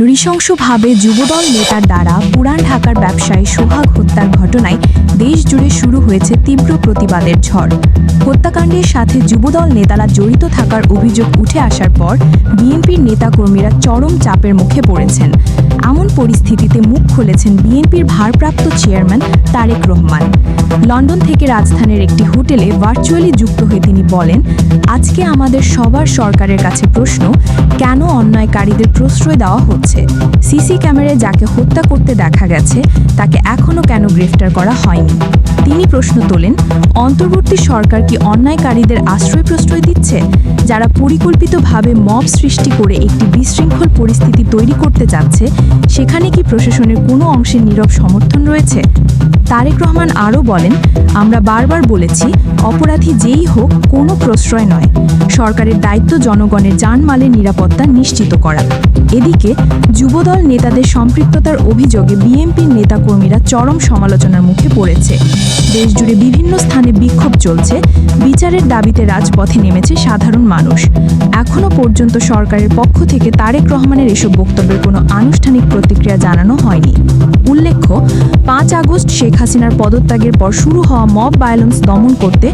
নৃশংসভাবে যুবদল নেতার দ্বারা পুরান ঢাকার ব্যবসায়ী সোহাগ হত্যার ঘটনায় দেশ জুড়ে শুরু হয়েছে তীব্র প্রতিবাদের ঝড়। হত্যাকাণ্ডের সাথে যুবদল নেতারা জড়িত থাকার অভিযোগ উঠে আসার পর বিএনপির নেতাকর্মীরা চরম চাপের মুখে পড়েছেন। এমন পরিস্থিতিতে মুখ খুলেছেন বিএনপির ভারপ্রাপ্ত চেয়ারম্যান তারেক রহমান। লন্ডন থেকে রাজধানীর একটি হোটেলে ভার্চুয়ালি যুক্ত হয়ে তিনি বলেন, আজকে আমাদের সবার সরকারের কাছে প্রশ্ন, কেন অন্যায়কারীদের প্রশ্রয় দেওয়া হচ্ছে। সিসি ক্যামেরায় যাকে হত্যা করতে দেখা গেছে, তাকে এখনও কেন গ্রেফতার করা হয়নি? তিনি প্রশ্ন তোলেন, অন্তর্বর্তী সরকার কি অন্যায়কারীদের আশ্রয় প্রশ্রয় দিচ্ছে? যারা পরিকল্পিতভাবে মব সৃষ্টি করে একটি বিশৃঙ্খল পরিস্থিতি তৈরি করতে যাচ্ছে সেখানে কি প্রশাসনের কোনো অংশের নীরব সমর্থন রয়েছে? তারেক রহমান আরও বলেন আমরা বারবার বলেছি, অপরাধী যেই হোক, কোনো প্রশ্রয় নয়। সরকারের দায়িত্ব জনগণের জানমালের নিরাপত্তা নিশ্চিত করা। এদিকে, যুবদল নেতাদের সম্পৃক্ততার অভিযোগে বিএনপির নেতাকর্মীরা চরম সমালোচনার মুখে পড়েছে। দেশজুড়ে বিভিন্ন স্থানে বিক্ষোভ চলছে। বিচারের দাবিতে রাজপথে নেমেছে সাধারণ মানুষ। এখনও পর্যন্ত সরকারের পক্ষ থেকে তারেক রহমানের এসব বক্তব্যের কোনো আনুষ্ঠানিক প্রতিক্রিয়া জানানো হয়নি। উল্লেখ্য পাঁচ আগস্ট শেখ হাসিনার পদত্যাগের পর শুরু হওয়া মব ভায়োলেন্স দমন করতে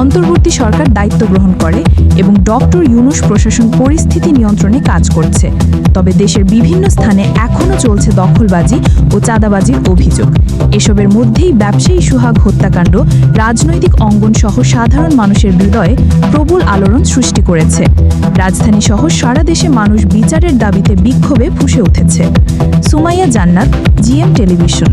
অন্তর্বর্তী সরকার দায়িত্ব গ্রহণ করে এবং ডক্টর ইউনুস প্রশাসন পরিস্থিতি নিয়ন্ত্রণে কাজ করছে। তবে দেশের বিভিন্ন স্থানে এখনও চলছে দখলবাজি ও চাঁদাবাজির অভিযোগ। এসবের মধ্যেই ব্যবসায়ী সুহাগ হত্যাকাণ্ড, রাজনৈতিক অঙ্গন সহ সাধারণ মানুষের হৃদয়ে প্রবল আলোড়ন সৃষ্টি করেছে। রাজধানী সহ সারা দেশে মানুষ বিচারের দাবিতে বিক্ষোভে ফুসে উঠেছে। সুমাইয়া জান্নাত, জিএম টেলিভিশন।